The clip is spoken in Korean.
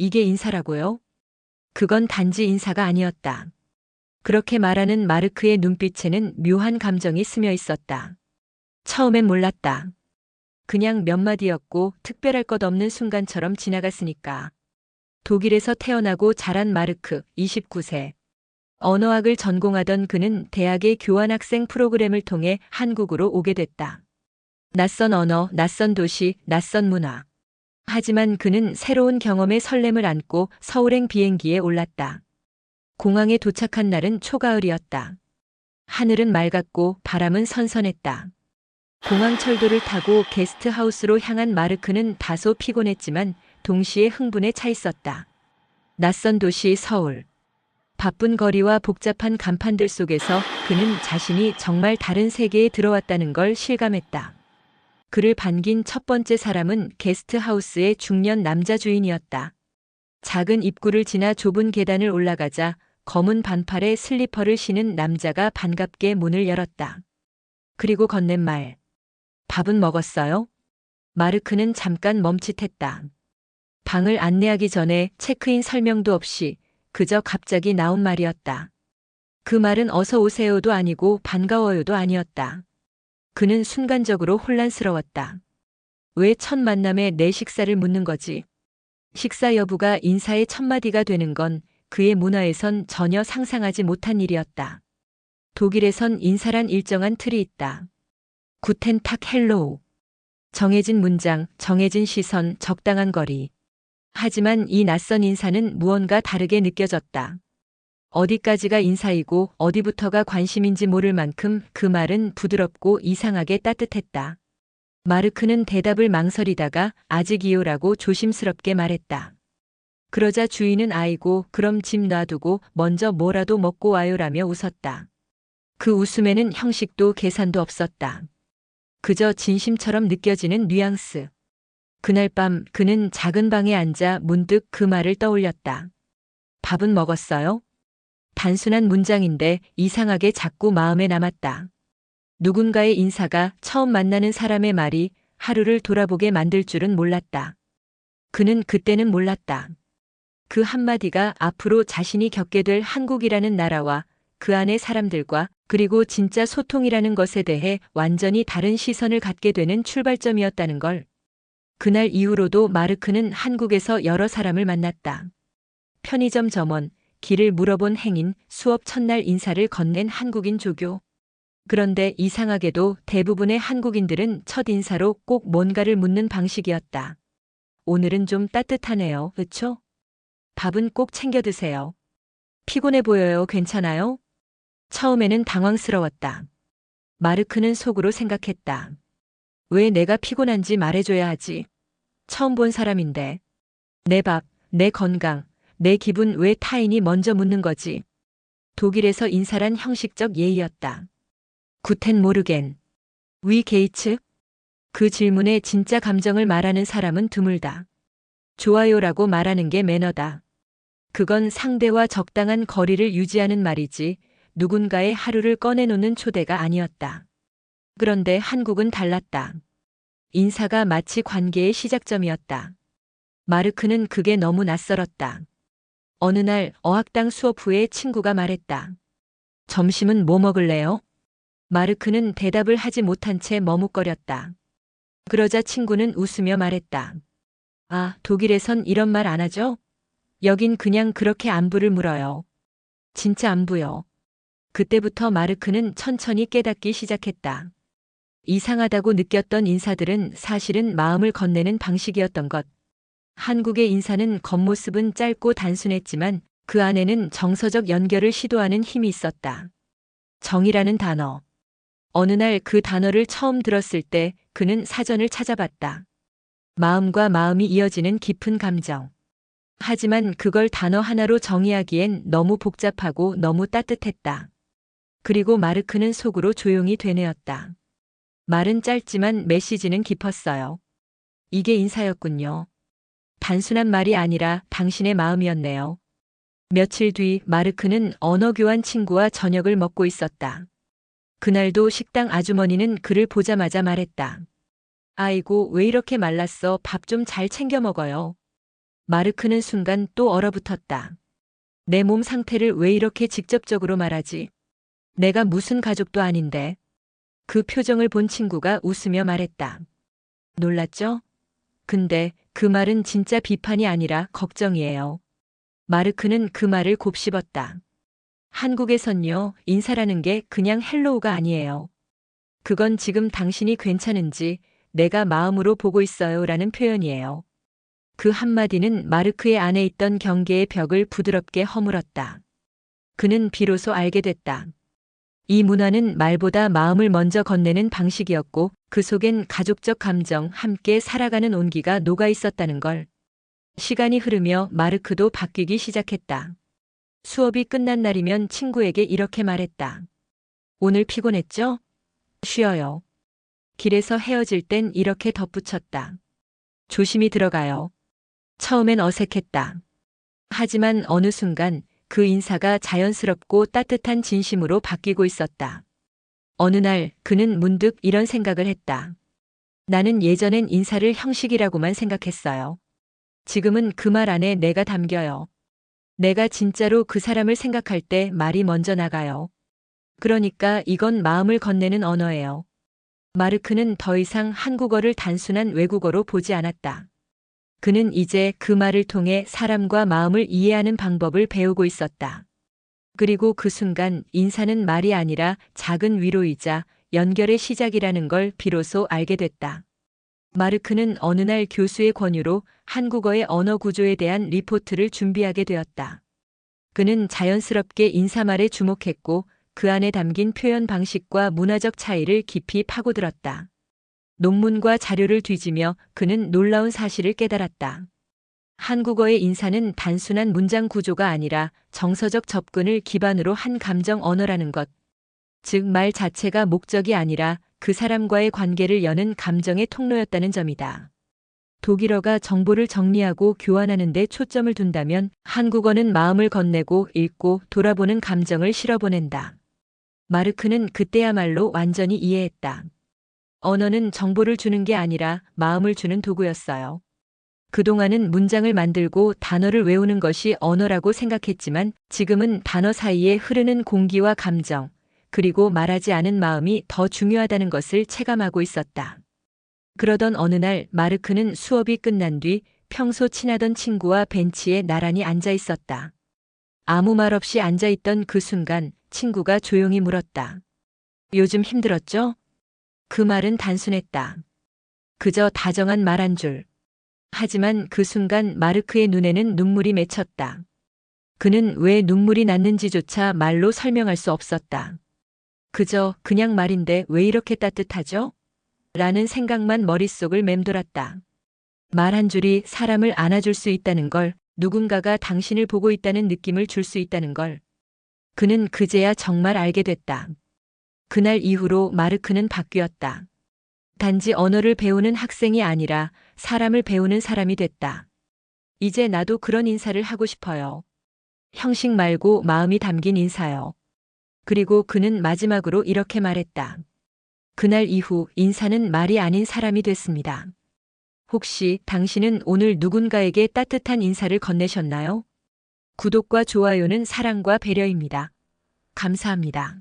이게 인사라고요? 그건 단지 인사가 아니었다. 그렇게 말하는 마르크의 눈빛에는 묘한 감정이 스며 있었다. 처음엔 몰랐다. 그냥 몇 마디였고 특별할 것 없는 순간처럼 지나갔으니까. 독일에서 태어나고 자란 마르크, 29세. 언어학을 전공하던 그는 대학의 교환학생 프로그램을 통해 한국으로 오게 됐다. 낯선 언어, 낯선 도시, 낯선 문화. 하지만 그는 새로운 경험의 설렘을 안고 서울행 비행기에 올랐다. 공항에 도착한 날은 초가을이었다. 하늘은 맑았고 바람은 선선했다. 공항 철도를 타고 게스트하우스로 향한 마르크는 다소 피곤했지만 동시에 흥분에 차 있었다. 낯선 도시 서울. 바쁜 거리와 복잡한 간판들 속에서 그는 자신이 정말 다른 세계에 들어왔다는 걸 실감했다. 그를 반긴 첫 번째 사람은 게스트하우스의 중년 남자 주인이었다. 작은 입구를 지나 좁은 계단을 올라가자 검은 반팔에 슬리퍼를 신은 남자가 반갑게 문을 열었다. 그리고 건넨 말. 밥은 먹었어요? 마르크는 잠깐 멈칫했다. 방을 안내하기 전에 체크인 설명도 없이 그저 갑자기 나온 말이었다. 그 말은 어서 오세요도 아니고 반가워요도 아니었다. 그는 순간적으로 혼란스러웠다. 왜 첫 만남에 내 식사를 묻는 거지? 식사 여부가 인사의 첫마디가 되는 건 그의 문화에선 전혀 상상하지 못한 일이었다. 독일에선 인사란 일정한 틀이 있다. 구텐탁 헬로우. 정해진 문장, 정해진 시선, 적당한 거리. 하지만 이 낯선 인사는 무언가 다르게 느껴졌다. 어디까지가 인사이고 어디부터가 관심인지 모를 만큼 그 말은 부드럽고 이상하게 따뜻했다. 마르크는 대답을 망설이다가 아직이요라고 조심스럽게 말했다. 그러자 주인은 아이고 그럼 집 놔두고 먼저 뭐라도 먹고 와요라며 웃었다. 그 웃음에는 형식도 계산도 없었다. 그저 진심처럼 느껴지는 뉘앙스. 그날 밤 그는 작은 방에 앉아 문득 그 말을 떠올렸다. 밥은 먹었어요? 단순한 문장인데 이상하게 자꾸 마음에 남았다. 누군가의 인사가 처음 만나는 사람의 말이 하루를 돌아보게 만들 줄은 몰랐다. 그는 그때는 몰랐다. 그 한마디가 앞으로 자신이 겪게 될 한국이라는 나라와 그 안의 사람들과 그리고 진짜 소통이라는 것에 대해 완전히 다른 시선을 갖게 되는 출발점이었다는 걸. 그날 이후로도 마르크는 한국에서 여러 사람을 만났다. 편의점 점원, 길을 물어본 행인, 수업 첫날 인사를 건넨 한국인 조교. 그런데 이상하게도 대부분의 한국인들은 첫 인사로 꼭 뭔가를 묻는 방식이었다. 오늘은 좀 따뜻하네요, 그쵸? 밥은 꼭 챙겨 드세요. 피곤해 보여요, 괜찮아요? 처음에는 당황스러웠다. 마르크는 속으로 생각했다. 왜 내가 피곤한지 말해줘야 하지? 처음 본 사람인데. 내 밥, 내 건강, 내 기분 왜 타인이 먼저 묻는 거지? 독일에서 인사란 형식적 예의였다. 구텐 모르겐. 위 게이츠? 그 질문에 진짜 감정을 말하는 사람은 드물다. 좋아요라고 말하는 게 매너다. 그건 상대와 적당한 거리를 유지하는 말이지 누군가의 하루를 꺼내놓는 초대가 아니었다. 그런데 한국은 달랐다. 인사가 마치 관계의 시작점이었다. 마르크는 그게 너무 낯설었다. 어느 날 어학당 수업 후에 친구가 말했다. 점심은 뭐 먹을래요? 마르크는 대답을 하지 못한 채 머뭇거렸다. 그러자 친구는 웃으며 말했다. 아, 독일에선 이런 말 안 하죠? 여긴 그냥 그렇게 안부를 물어요. 진짜 안부요. 그때부터 마르크는 천천히 깨닫기 시작했다. 이상하다고 느꼈던 인사들은 사실은 마음을 건네는 방식이었던 것. 한국의 인사는 겉모습은 짧고 단순했지만 그 안에는 정서적 연결을 시도하는 힘이 있었다. 정이라는 단어. 어느 날 그 단어를 처음 들었을 때 그는 사전을 찾아봤다. 마음과 마음이 이어지는 깊은 감정. 하지만 그걸 단어 하나로 정의하기엔 너무 복잡하고 너무 따뜻했다. 그리고 마르크는 속으로 조용히 되뇌었다. 말은 짧지만 메시지는 깊었어요. 이게 인사였군요. 단순한 말이 아니라 당신의 마음이었네요. 며칠 뒤 마르크는 언어교환 친구와 저녁을 먹고 있었다. 그날도 식당 아주머니는 그를 보자마자 말했다. 아이고, 왜 이렇게 말랐어? 밥 좀 잘 챙겨 먹어요. 마르크는 순간 또 얼어붙었다. 내 몸 상태를 왜 이렇게 직접적으로 말하지? 내가 무슨 가족도 아닌데. 그 표정을 본 친구가 웃으며 말했다. 놀랐죠? 근데 그 말은 진짜 비판이 아니라 걱정이에요. 마르크는 그 말을 곱씹었다. 한국에선요, 인사라는 게 그냥 헬로우가 아니에요. 그건 지금 당신이 괜찮은지 내가 마음으로 보고 있어요 라는 표현이에요. 그 한마디는 마르크의 안에 있던 경계의 벽을 부드럽게 허물었다. 그는 비로소 알게 됐다. 이 문화는 말보다 마음을 먼저 건네는 방식이었고 그 속엔 가족적 감정, 함께 살아가는 온기가 녹아 있었다는 걸. 시간이 흐르며 마르크도 바뀌기 시작했다. 수업이 끝난 날이면 친구에게 이렇게 말했다. 오늘 피곤했죠? 쉬어요. 길에서 헤어질 땐 이렇게 덧붙였다. 조심히 들어가요. 처음엔 어색했다. 하지만 어느 순간 그 인사가 자연스럽고 따뜻한 진심으로 바뀌고 있었다. 어느 날 그는 문득 이런 생각을 했다. 나는 예전엔 인사를 형식이라고만 생각했어요. 지금은 그 말 안에 내가 담겨요. 내가 진짜로 그 사람을 생각할 때 말이 먼저 나가요. 그러니까 이건 마음을 건네는 언어예요. 마르크는 더 이상 한국어를 단순한 외국어로 보지 않았다. 그는 이제 그 말을 통해 사람과 마음을 이해하는 방법을 배우고 있었다. 그리고 그 순간 인사는 말이 아니라 작은 위로이자 연결의 시작이라는 걸 비로소 알게 됐다. 마르크는 어느 날 교수의 권유로 한국어의 언어 구조에 대한 리포트를 준비하게 되었다. 그는 자연스럽게 인사말에 주목했고 그 안에 담긴 표현 방식과 문화적 차이를 깊이 파고들었다. 논문과 자료를 뒤지며 그는 놀라운 사실을 깨달았다. 한국어의 인사는 단순한 문장 구조가 아니라 정서적 접근을 기반으로 한 감정 언어라는 것. 즉, 말 자체가 목적이 아니라 그 사람과의 관계를 여는 감정의 통로였다는 점이다. 독일어가 정보를 정리하고 교환하는 데 초점을 둔다면 한국어는 마음을 건네고 읽고 돌아보는 감정을 실어보낸다. 마르크는 그때야말로 완전히 이해했다. 언어는 정보를 주는 게 아니라 마음을 주는 도구였어요. 그동안은 문장을 만들고 단어를 외우는 것이 언어라고 생각했지만 지금은 단어 사이에 흐르는 공기와 감정, 그리고 말하지 않은 마음이 더 중요하다는 것을 체감하고 있었다. 그러던 어느 날 마르크는 수업이 끝난 뒤 평소 친하던 친구와 벤치에 나란히 앉아 있었다. 아무 말 없이 앉아 있던 그 순간 친구가 조용히 물었다. 요즘 힘들었죠? 그 말은 단순했다. 그저 다정한 말 한 줄. 하지만 그 순간 마르크의 눈에는 눈물이 맺혔다. 그는 왜 눈물이 났는지조차 말로 설명할 수 없었다. 그저 그냥 말인데 왜 이렇게 따뜻하죠? 라는 생각만 머릿속을 맴돌았다. 말 한 줄이 사람을 안아줄 수 있다는 걸, 누군가가 당신을 보고 있다는 느낌을 줄 수 있다는 걸. 그는 그제야 정말 알게 됐다. 그날 이후로 마르크는 바뀌었다. 단지 언어를 배우는 학생이 아니라 사람을 배우는 사람이 됐다. 이제 나도 그런 인사를 하고 싶어요. 형식 말고 마음이 담긴 인사요. 그리고 그는 마지막으로 이렇게 말했다. 그날 이후 인사는 말이 아닌 사람이 됐습니다. 혹시 당신은 오늘 누군가에게 따뜻한 인사를 건네셨나요? 구독과 좋아요는 사랑과 배려입니다. 감사합니다.